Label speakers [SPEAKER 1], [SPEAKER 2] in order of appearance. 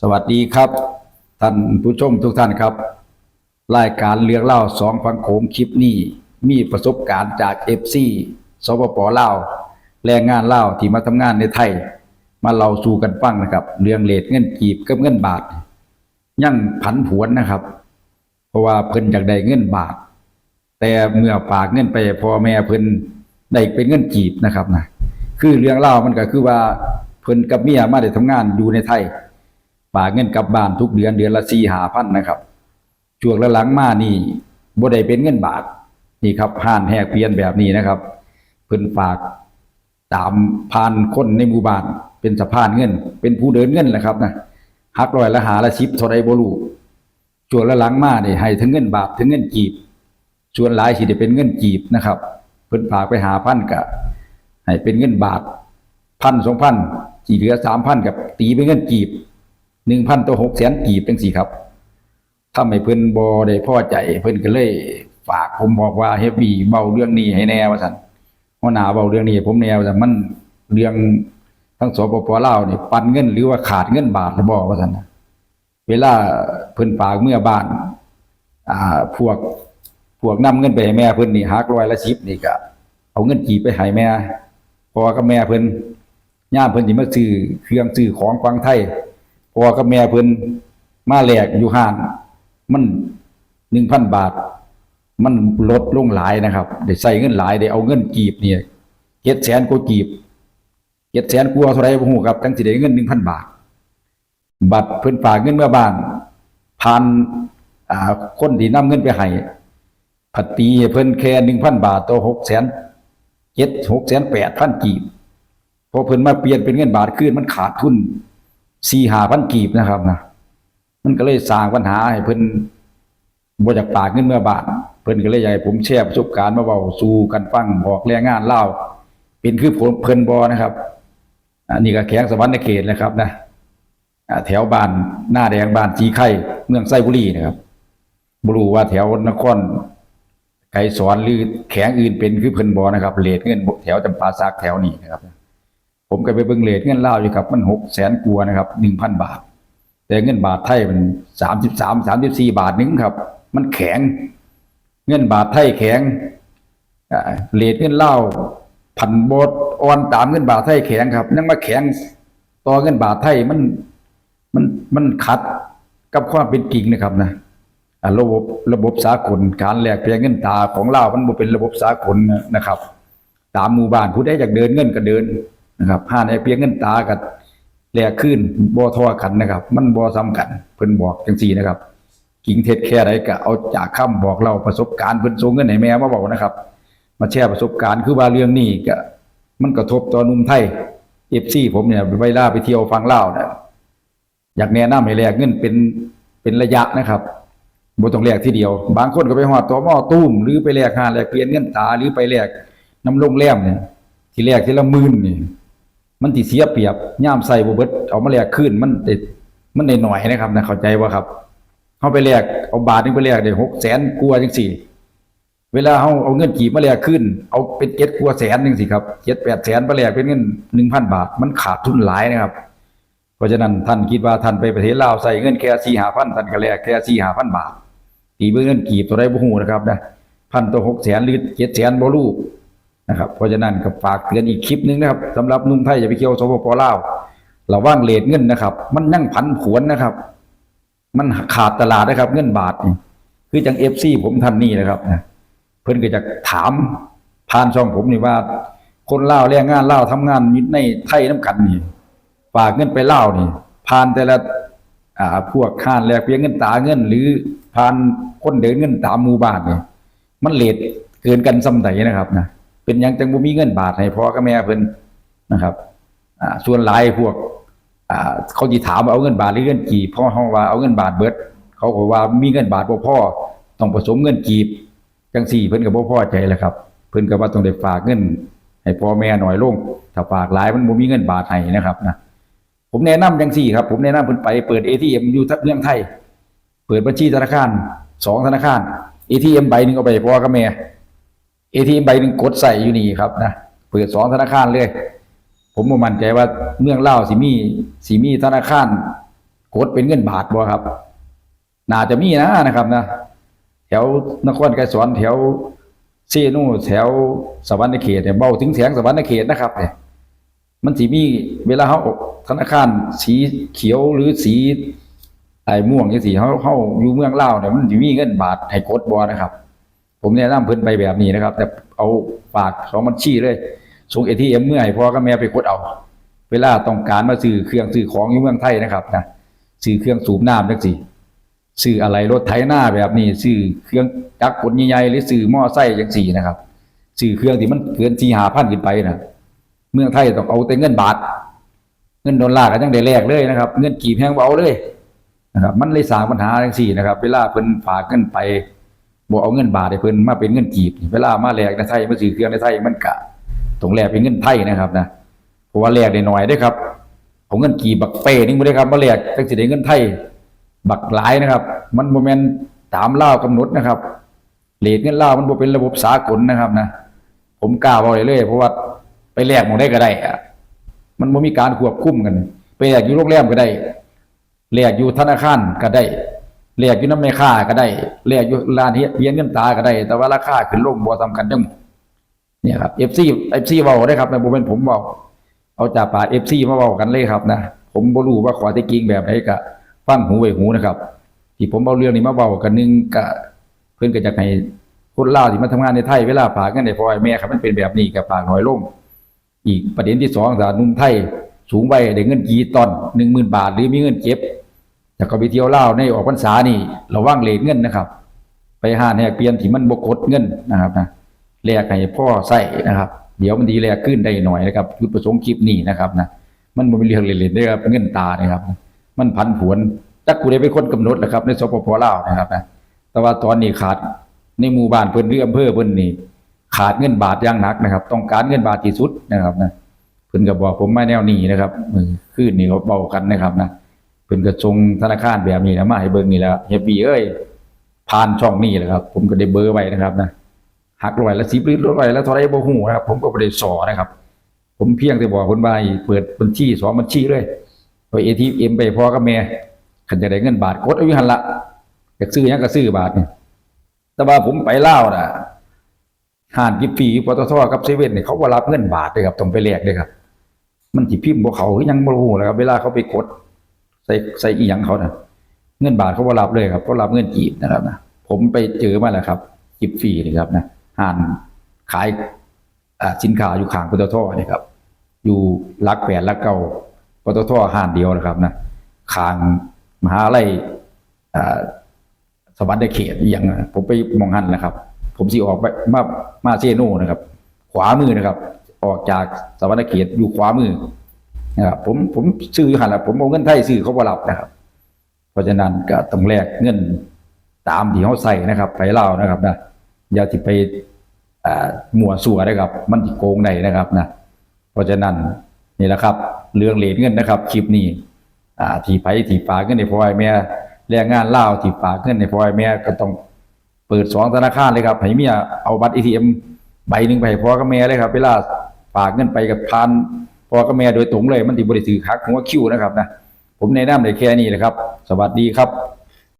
[SPEAKER 1] สวัสดีครับ ท่านผู้ชมทุกท่านครับ รายการเรื่องเล่าสองฟังโขงคลิปนี้ มีประสบการณ์จากเอฟซีสปปล่าวแรงงานเลาที่มาทำงานในไทย มาเล่าสู่กันฟังนะครับ เรื่องเลทเงินกีบกับเงินบาท ยังผันผวนนะครับ เพราะว่าเพิ่นอยากได้เงินบาท แต่เมื่อฝากเงินไปพ่อแม่เพิ่นได้เป็นเงินกีบนะครับนะคือเรื่องเล่ามันก็คือว่าเพิ่นกับเมียมาได้ทำงานอยู่ในไทย ฝากเงินกลับบ้านทุกเดือนเดือนละสี่หาพันนะครับ ช่วงหลังมานี่บ่ได้เป็นเงินบาทนี่ครับห่านแหกเปลี่ยนแบบนี้นะครับ เพิ่นฝากตามผ่านคนในหมู่บ้านเป็นสะพานเงิน เป็นผู้เดินเงินแหละครับนะหักรอยละหาละชิปเท่าไรบ่รู้ช่วงหลังมานี่ให้ถึงเงินบาทถึงเงินกีบส่วนหลายสิได้เป็นเงินกีบนะครับ เพิ่นฝากไปหาพันก็ให้เป็นเงินบาทพันสองพันที่เหลือสามพันกับตีเป็นเงินกีบ หนึ่งพันต่อหกแสนกีบจังสี่ครับถ้าไม่เพิ่นบ่ได้พ่อใจเพิ่นก็เลย ฝากผมบอกว่าเฮฟวี่เบาเรื่องนี้ให้แน่ว่าซั่นหัวหน้าเบาเรื่องนี้ผมแนวแต่มันเรื่องทั้งสปปลาวนี่ปันเงินหรือว่าขาดเงินบาทหรือบ่ว่าซั่นเวลาเพิ่นฝากเมื่อบ้าน อ่า พวกพวกนำเงินไปให้แม่เพิ่นนี่หักร้อยละ10นี่ก็เอาเงินกีบไปให้แม่พอกับแม่เพิ่นย่าเพิ่นสิมาซื้อเครื่องซื้อของฟังไทย พ่อกับแม่เพิ่นมาแหลกอยู่ห้างมันหนึ่งพันบาท มันลดลงหลายนะครับได้ใส่เงินหลายได้เอาเงินกีบเนี่ยเจ็ดแสนกว่ากีบเจ็ดแสนกว่าเท่าไรบ่ฮู้ครับตั้งสิได้เงินหนึ่งพันบาท บัตรเพิ่นฝากเงินเมื่อบ้านผ่านอ่าคนที่นำเงินไปให้ผัดตีเพิ่นแค่หนึ่งพันบาทต่อหกแสนเจ็ดหกแสนแปดพันกีบพอเพิ่นมาเปลี่ยนเป็นเงินบาทขึ้นมันขาดทุน สี่หาพันกีบนะครับนะมันก็เลยสร้างปัญหาให้เพิ่นบ่อยากปากเงินเมื่อบาทเพิ่นก็เลยอยากให้ผมแชร์ประสบการณ์มาเว้าสู่กันฟังบอกแรงงานเล่าเป็นคือผมเพิ่นบ่นะครับ อันนี้ก็แข้งสวรรค์เขตแหละครับนะแถวบ้านหน้าแดงบ้านจีไข่เมืองไส้บุรีนะครับบรู้ว่าแถวนครไกรสอนหรือแขงอื่นเป็นคือเพิ่นบ่นะครับเรทเงินแถวจำปาสักแถวนี้นะครับ ผมก็ไปเบิ่งเรทเงินลาอยู่ครับมัน600,000กว่านะครับ1,000บาท แต่เงินบาทไทยมันสามสิบสามสามสิบสี่บาทหนึงครับ มันแข็ง เงินบาทไทยแข็งเลทเงินเล่าพันโบดอ่อนตามเงินบาทไทยแข็งครับยังมาแข็งต่อเงินบาทไทยมันมันมันขัดกับความเป็นจริงนะครับนะระบบระบบสากลการแลกเปลี่ยนเงินตราของเลามันบ่เป็นระบบสากลนะครับ ตามหมู่บ้านผู้ใดอยากเดินเงินก็เดิน นะครับห้าในเปียนเงินตากับแหลกขึ้นบ่ทอกันนะครับ มันบ่ซ้ำกันเพิ่นบอกจังซี่นะครับ กิ่งเท็จแค่ใดก็เอาจากคำบอกเราประสบการณ์เพิ่นส่งเงินให้แม่มาบอกนะครับ มาแชร์ประสบการณ์คือว่าเรื่องนี้ก็มันกระทบต่อนุ่มไทย FC ผมเนี่ยเวลาไปเที่ยวฟังเล่าวนะอยากแนะนำให้แลกเงินเป็นเป็นระยะนะครับบ่ต้องแลกทีเดียว บางคนก็ไปฮอดตัวหม้อตุ้มหรือไปแลกหาแลกเปลี่ยนเงินตาหรือไปแลกน้ำโรงแรมเนี่ยที่แลกทีละหมื่นนี่ มันติเสียเปรียบย่ามใส่บ่เบิดเอามาแลกขึ้นมันได้มันได้หน่อยนะครับนะเข้าใจบ่าครับเฮาไปแลกเอาบาทนึงไปแลกได้600,000กว่าจังซี่ เวลาเฮาเอาเงินกีบมาแลกขึ้น เอาเป็น7กว่าแสนจังซี่ครับ7 8แปดแสนไปแลกเป็นเงิน1,000บาท มันขาดทุนหลายนะครับ เพราะฉะนั้นท่านคิดว่าท่านไปประเทศลาวใส่เงินแค่4-5,000ท่านก็แลกแค่4-5,000บาทตีเป็นเงินกีบตัวใดบ่ฮู้นะครับนะพันต่อ600,000หรือ700,000บ่รู้ นะครับ เพราะฉะนั้นก็ฝากเตือนอีกคลิปหนึงนะครับสำหรับนุ่มไทยอย่าไปเที่ยวสปปลาวระว่างเลทเงินนะครับ มันยั่งผันผวนนะครับ มันขาดตลาดนะครับ เงินบาทคือจังเอฟซีผมท่านนี่นะครับนะเพิ่อนก็จะถามผ่านช่องผมนี่ว่า คนเล่าวแรงงานเล่าวทำงานอยู่ในไทยน้ำกันนี่ฝากเงินไปเล่านี่ผ่านแต่ละอ่าพวกข้านแลกเปลี่ยนเงินตาเงิน หรือผ่านคนเดินเงินตามหมู่บ้านนี่มันเลทเกินกันซำใดนะครับนะ เป็นยังจังบ่มีเงินบาทให้พ่อกับแม่เพิ่นนะครับอ่าส่วนหลายพวกอ่าเขาสิถามว่าเอาเงินบาทหรือเงินกีบพ่อเฮาว่าเอาเงินบาทเบิด เขาก็ว่ามีเงินบาทบ่พอต้องผสมเงินกีบจังซี่เพิ่นก็บ่พอใจแหล้วครับ เพิ่นก็ว่าต้องได้ฝากเงินให้พ่อแม่หน้อยลงถ้าฝากหลายมันบ่มีเงินบาทให้นะครับนะผมแนะนำจังซี่ครับผมแนะนำเพิ่นไปเปิด ATM อยู่เมืองไทย เปิดบัญชีธนาคารสองธนาคาร ATM ใบหนึงเอาไปพ่อกับแม่ ATM ใบหนึงกดใส่อยู่นี่ครับนะเปิดสองธนาคารเลย ผมมั่นใจว่าเมืองเล่าสิมีสิมีธนาคารกดเป็นเงินบาทบ่ครับ น่าจะมีนะนะครับนะแถวนครไกรสอนแถวเซโนแถวสวรรณเขตเนี่ยเบาถึงแสงสวรรณเขตนะครับเนี่ยมันสิมีเวลาเขาอกธนาคารสีเขียวหรือสีไอ้ม่วงจังสีเขาเขาอยู่เมืองเล่าเนี่ยมันสิมีเงินบาทให้กดบ่นะครับ ผมแนะนำเพิ่นไปแบบนี้นะครับ แต่เอาฝากสองบัญชีเลยส่ง ATM เมื่อให้พ่อกับแม่ไปกดเอา เวลาต้องการมาซื้อเครื่องซื้อของอยู่เมืองไทยนะครับนะซื้อเครื่องสูบน้ำจังซี่ซื้ออะไรรถไถนาแบบนี้ซื้อเครื่องจักรกลใหญ่ๆหรือซื้อม้อไซค์จังซี่นะครับซื้อเครื่องที่มันเกิน4 5 0 0ขึ้นไปนะเมืองไทยต้องเอาแต่เงินบาท เงินดอลลาร์ก็ยังได้แลกเลยนะครับ เงินกีบแพงเบาเลยนะครับ มันเลยสร้างปัญหาจังซี่นะครับ เวลาเพิ่นฝากเงินไป บ่เอาเงินบาทให้เพิ่นมาเป็นเงินกีบ เวลามาแลกในไทยมาซื้อเครื่องในไทยมันก็ต้องแลกเป็นเงินไทยนะครับนะเพราะว่าแลกได้น้อยได้ครับเอาเงินกี่บักเป้นึงบ่ได้ครับมาแลกจังสิได้เงินไทยบักหลายนะครับ มันบ่แม่นตามล่าวกำหนดนะครับเลทเงินล่าวมันบ่เป็นระบบสากลนะครับนะผมกล้าบอกได้เลยเพราะว่าไปแลกหมองได้ก็ได้อะมันบ่มีการควบคุมกัน ไปแลกอยู่โรงแรมก็ได้แลกอยู่ธนาคารก็ได้ แลกอยู่น้ำแม่ค้าก็ได้แลกอยู่ร้านเฮียนเงินตาก็ได้ แต่ว่าราคาขึ้นลงบ่สำคัญจังเนี่ยครับ FC FC เว้าได้ครับในบ่เป็นผมเว้าเอาจากปาก FC มาเว้ากันเลยครับนะผมบ่รู้ว่าขอเท็จจริงแบบไหนก็ฟังหูไว้หูนะครับ ที่ผมเอาเรื่องนี้มาเว้ากันหนึงก็เพิ่อนก็อยากให้คนล่าที่มาทำงานในไทยเวลาฝากเงินให้พ่อให้แม่ครับมันเป็นแบบนี้ก็ฝากน้อยลง อีกประเด็นที่สองสาหนุ่มไทยสูงวัยได้เงินกี่ตอน10,000บาท หรือมีเงินเก็บ แล้วก็ไปเที่ยวเล่าในออกพรรษานี่ระวังเลทเงินนะครับ ไปหาแหกเปลี่ยนที่มันบกดเงินนะครับนะแลกให้พ่อใส่นะครับ เดี๋ยวมันดีแลกขึ้นได้หน่อยนะครับจุดประสงค์คลิปนี้นะครับนะมันบ่เป็นเรื่องเล่นๆเด้ครับเงินตานะครับ มันพันผวนจักกูได้เป็นคนกำหนดแหละครับ ในสปปลาวนะครับนะแต่ว่าตอนนี้ขาดในหมู่บ้านเพิ่นหรืออำเภอเพิ่นนี่ขาดเงินบาทอย่างหนักนะครับ ต้องการเงินบาทที่สุดนะครับนะเพิ่นก็บอกผมมาแนวนี้นะครับมือนนี้เขาเบากันนะครับนะ เพิ่นก็ส่งธนาคารแบบนี้นะมาให้เบิ่งนี่แล้วเฮปปี้เอ้ยผ่านช่องนี้แหละครับ ผมก็ได้เบอร์ไว้นะครับนะหักร้อยละสิบหรือร้อยละเท่าไรบหูนะครับ ผมก็บ่ได้สอนะครับ ผมเพียงแต่บอกคนว่าให้เปิดบัญชีสองบัญชีเลยไปเอา ATM ไปพอกับแม่คันจะได้เงินบาทกดเอาอยู่หั่นละอยากซื้อยังก็ซื้อบาทนี่แต่ว่าผมไปเล่านะห้านกิฟฟรีปตทกับเซเว่นเนี่ยเขาบ่รับเงินบาทเลยครับต้องไปแลกเลยครับ มันสิพิมพ์บ่เขาคือยังบ่รู้เลยครับ เวลาเขาไปกด ใส่ใส่อีหยังเขาน่ะเงินบาทเขาบ่รับเลยครับเขารับเงินกีบนะครับนะผมไปเจอมาแล้วครับกิฟฟรีนี่ครับนะห้านขายสินค้าอยู่ข้างปตทนี่ครับ อยู่ลักแปดลักเก้าปตทห้านเดียวนะครับนะข้างมหาลัยสวรรค์เขตอย่างผมไปมองหันนะครับ ผมสิออกไปมามาเซโนนะครับ ขวามือนะครับ ออกจากสวรรค์เขตอยู่ขวามือ นะครับผมผมซื้อหันละผมเอาเงินไทยซื้อเขาบ่รับนะครับ เพราะฉะนั้นก็ต้องแลกเงินตามที่เขาใส่นะครับ ไปเล่านะครับนะอย่าที่ไปมั่วสั่วนะครับ มันโกงได้นะครับนะเพราะฉะนั้นนี่แหละครับ เรื่องเหรียญเงินนะครับคลิปนี้ที่ไปที่ฝากเงินในพ่อให้แม่แรงงานเล่าที่ฝากเงินในพ่อให้แม่ก็ต้องเปิดสองธนาคารเลยครับให้เมียเอาบัตร ATM ใบหนึ่งไปพ่อกับแม่เลยครับเวลาฝากเงินไปกับพาน พอกับแม่โดยตรงเลยมันติบริสือคักผมว่าคิวนะครับนะผมในน้ำในแค่นี้แหละครับ สวัสดีครับ